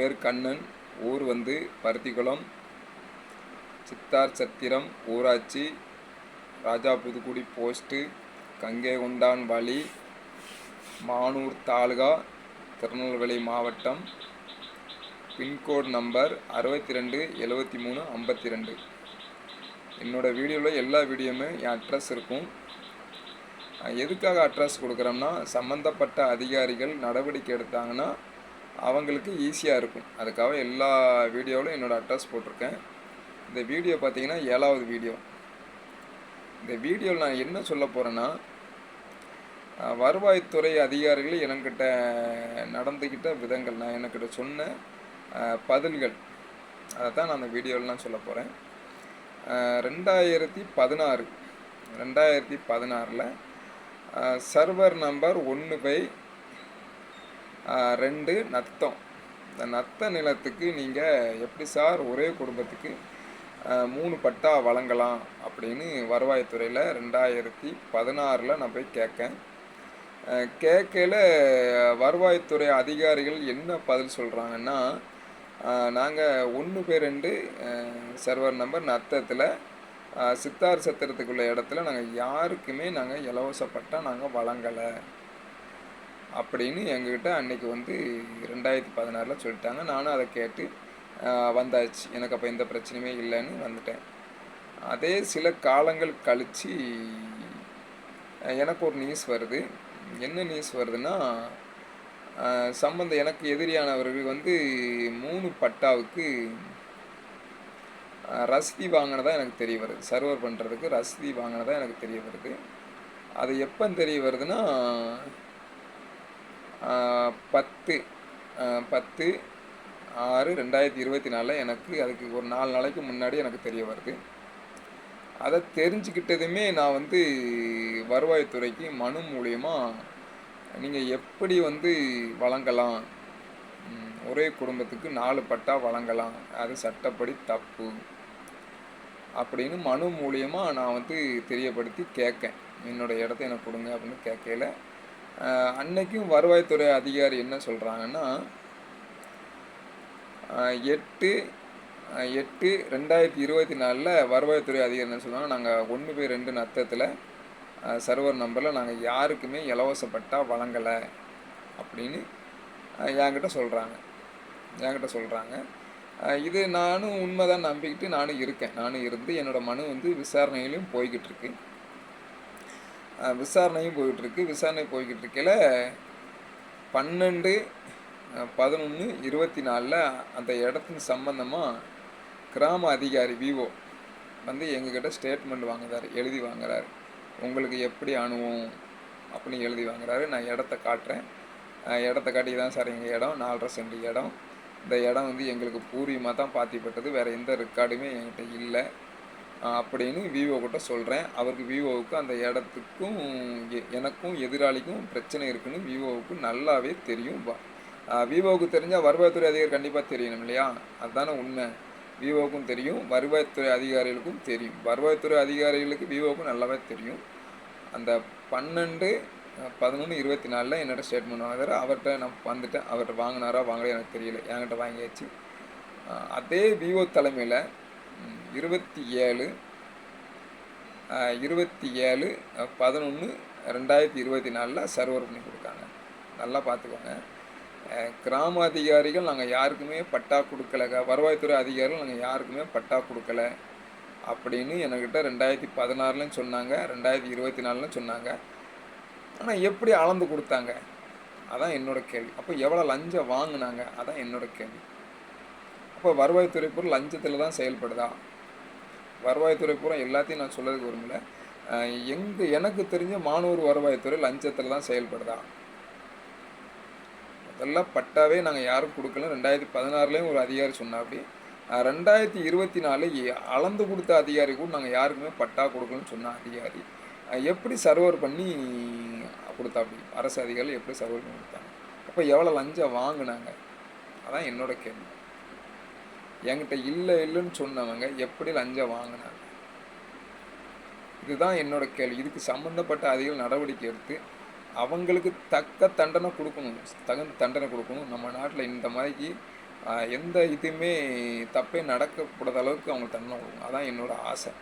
பேர் கண்ணன் ஊர் வந்து பருத்திக்குளம் சித்தார் சத்திரம் ஊராட்சி ராஜா புதுக்குடி போஸ்ட்டு கங்கேகொண்டான் வழி மானூர் தாலுகா திருநெல்வேலி மாவட்டம். பின்கோட் நம்பர் அறுபத்தி ரெண்டு எழுவத்தி மூணு ஐம்பத்தி ரெண்டு என்னோடய வீடியோவில் எல்லா வீடியோவுமே என் அட்ரஸ் இருக்கும். எதுக்காக அட்ரஸ் கொடுக்குறோம்னா சம்மந்தப்பட்ட அதிகாரிகள் நடவடிக்கை எடுத்தாங்கன்னா அவங்களுக்கு ஈஸியாக இருக்கும். அதுக்காக எல்லா வீடியோவிலும் என்னோடய அட்ரஸ் போட்டிருக்கேன். இந்த வீடியோ பார்த்தீங்கன்னா ஏழாவது வீடியோ இந்த வீடியோவில் நான் என்ன சொல்ல போகிறேன்னா வருவாய்த்துறை அதிகாரிகள் என்கிட்ட நடந்துக்கிட்ட விதங்கள். நான் எனக்கிட்ட சொன்ன பதில்கள். அதை தான் நான் அந்த வீடியோவிலாம் சொல்ல போகிறேன் ரெண்டாயிரத்தி பதினாறு. ரெண்டாயிரத்தி பதினாறில் சர்வர் நம்பர் ஒன்று பை ரெண்டு நத்தம். இந்த நத்த நிலத்துக்கு நீங்கள் எப்படி சார் ஒரே குடும்பத்துக்கு மூணு பட்டா வழங்கலாம் அப்படின்னு வருவாய்த்துறையில் ரெண்டாயிரத்தி பதினாறில் நான் போய் கேட்கேன் கேட்கல வருவாய்த்துறை அதிகாரிகள் என்ன பதில் சொல்கிறாங்கன்னா நாங்கள் ஒன்று பேர் ரெண்டு சர்வர் நம்பர் நத்தத்தில் சித்தார் சத்திரத்துக்குள்ள இடத்துல நாங்கள் யாருக்குமே நாங்கள் இலவச பட்டா நாங்கள் வழங்கலை. அப்படின்னு எங்ககிட்ட அன்னைக்கு வந்து ரெண்டாயிரத்தி பதினாறில் சொல்லிட்டாங்க. நானும் அதை கேட்டு வந்தாச்சு. எனக்கு அப்போ எந்த பிரச்சனையுமே இல்லைன்னு வந்துட்டேன். அதே சில காலங்கள் கழித்து எனக்கு ஒரு நியூஸ் வருது. என்ன நியூஸ் வருதுன்னா சம்பந்த எனக்கு எதிரியானவர்கள் வந்து மூணு பட்டாவுக்கு ரசீதி வாங்கினதா எனக்கு தெரிய வருது. சர்வர் பண்ணுறதுக்கு ரசீதி வாங்கினதா எனக்கு தெரிய வருது. அது எப்போ தெரிய வருதுன்னா பத்து. பத்து ஆறு ரெண்டாயிரத்தி இருபத்தி நாலில் எனக்கு அதுக்கு ஒரு நாலு நாளைக்கு முன்னாடி எனக்கு தெரிய வருது. அதை தெரிஞ்சுக்கிட்டதுமே நான் வந்து வருவாய்த்துறைக்கு மனு மூலயமா நீங்கள் எப்படி வந்து வழங்கலாம்? ஒரே குடும்பத்துக்கு நாலு பட்டா வழங்கலாம். அது சட்டப்படி தப்பு. அப்படின்னு மனு மூலியமாக நான் வந்து தெரியப்படுத்தி கேட்கேன். என்னோட இடத்த எனக்கு கொடுங்க அப்படின்னு கேட்கல அன்னைக்கும் வருவாய்த்துறை அதிகாரி என்ன சொல்கிறாங்கன்னா எட்டு எட்டு ரெண்டாயிரத்தி இருபத்தி நாலில் வருவாய்த்துறை அதிகாரி என்ன சொல்லுவாங்க நாங்கள் ஒன்று போய் ரெண்டு நத்தத்தில் சர்வர் நம்பரில் நாங்கள் யாருக்குமே இலவச பட்டா வழங்கலை அப்படின்னு என்கிட்ட சொல்கிறாங்க என்கிட்ட சொல்கிறாங்க இது நானும் உண்மைதான் நம்பிக்கிட்டு நானும் இருக்கேன். நானும் இருந்து என்னோட மனு வந்து விசாரணையிலையும் போய்கிட்டு இருக்கு. விசாரணையும் போய்கிட்டுருக்கு விசாரணை போய்கிட்டு இருக்கையில் பன்னெண்டு பதினொன்று இருபத்தி நாலில் அந்த இடத்தின் சம்பந்தமாக கிராம அதிகாரி விவோ வந்து எங்ககிட்ட ஸ்டேட்மெண்ட் வாங்குறாரு எழுதி வாங்குறாரு. உங்களுக்கு எப்படி அணுவோம் அப்படின்னு எழுதி வாங்குறாரு. நான் இடத்த காட்டுறேன். இடத்த காட்டி தான் சார் எங்கள் இடம். நாலரை சென்ட் இடம். இந்த இடம் வந்து எங்களுக்கு பூர்வீகமாக தான் பாத்திப்பட்டது வேறு எந்த ரெக்கார்டுமே என்கிட்ட இல்லை. அப்படின்னு விவோ கிட்ட சொல்கிறேன் அவருக்கு விவோவுக்கு அந்த இடத்துக்கும் எனக்கும் எதிராளிக்கும் பிரச்சனை இருக்குன்னு விவோவுக்கு நல்லாவே தெரியும். விவோவுக்கு தெரிஞ்சால் வருவாய்த்துறை அதிகாரி கண்டிப்பாக தெரியணும் இல்லையா? அதுதானே உண்மை. விவோவுக்கும் தெரியும் வருவாய்த்துறை அதிகாரிகளுக்கும் தெரியும். வருவாய்த்துறை அதிகாரிகளுக்கு விவோவுக்கும் நல்லாவே தெரியும். அந்த பன்னெண்டு பதினொன்று இருபத்தி நாலில் என்னோட ஸ்டேட்மெண்ட் வாங்குறாரு. அவர்கிட்ட நான் வந்துட்டேன். அவர்கிட்ட வாங்கினாரா வாங்கலையா எனக்கு தெரியல. என்கிட்ட வாங்கியாச்சு. அதே விவோ தலைமையில் இருபத்தி ஏழு இருபத்தி ஏழு பதினொன்று ரெண்டாயிரத்தி இருபத்தி நாலில் சர்வர் பண்ணி கொடுத்தாங்க. நல்லா பார்த்துக்கோங்க. கிராம அதிகாரிகள் நாங்கள் யாருக்குமே பட்டா கொடுக்கல. வருவாய்த்துறை அதிகாரிகள் நாங்கள் யாருக்குமே பட்டா கொடுக்கல அப்படின்னு என்கிட்ட ரெண்டாயிரத்தி பதினாறுலையும் சொன்னாங்க. ரெண்டாயிரத்தி இருபத்தி நாலுலையும் சொன்னாங்க. ஆனால் எப்படி அளந்து கொடுத்தாங்க? அதான் என்னோட கேள்வி. அப்போ எவ்வளோ லஞ்சம் வாங்கினாங்க? அதான் என்னோடய கேள்வி. அப்போ வருவாய்த்துறை பொருள் லஞ்சத்தில் தான் செயல்படுதா? வருவாய்த்துறை பூரா எல்லாத்தையும் நான் சொல்லதுக்கு விரும்பல. எங்க எனக்கு தெரிஞ்ச மானூர் வருவாய்த்துறை லஞ்சத்தில் தான் செயல்படுதா? அதெல்லாம் பட்டாவே நாங்கள் யாரும் கொடுக்கல. ரெண்டாயிரத்தி பதினாறுலேயும் ஒரு அதிகாரி சொன்னாப்படி அஹ் ரெண்டாயிரத்தி இருபத்தி நாலு அளந்து கொடுத்த அதிகாரி கூட நாங்கள் யாருக்குமே பட்டா கொடுக்கலன்னு சொன்ன அதிகாரி. எப்படி சர்வர் பண்ணி கொடுத்தாப்படி அரசு அதிகாரிகள் எப்படி சர்வர் பண்ணி கொடுத்தாங்க? அப்போ எவ்வளோ லஞ்சம் வாங்கினாங்க? அதான் என்னோட கேள்வி. என்கிட்ட இல்லை இல்லைன்னு சொன்னவங்க எப்படி லஞ்சம் வாங்கினாங்க? இதுதான் என்னோட கேள்வி. இதுக்கு சம்மந்தப்பட்ட அதிகம் நடவடிக்கை எடுத்து அவங்களுக்கு தக்க தண்டனை கொடுக்கணும். தகுந்த தண்டனை கொடுக்கணும். நம்ம நாட்டில் இந்த மாதிரிக்கு எந்த இதுவுமே தப்பே நடக்கக்கூடாத அளவுக்கு அவங்க தண்டனை கொடுக்கணும். அதான் என்னோட ஆசை.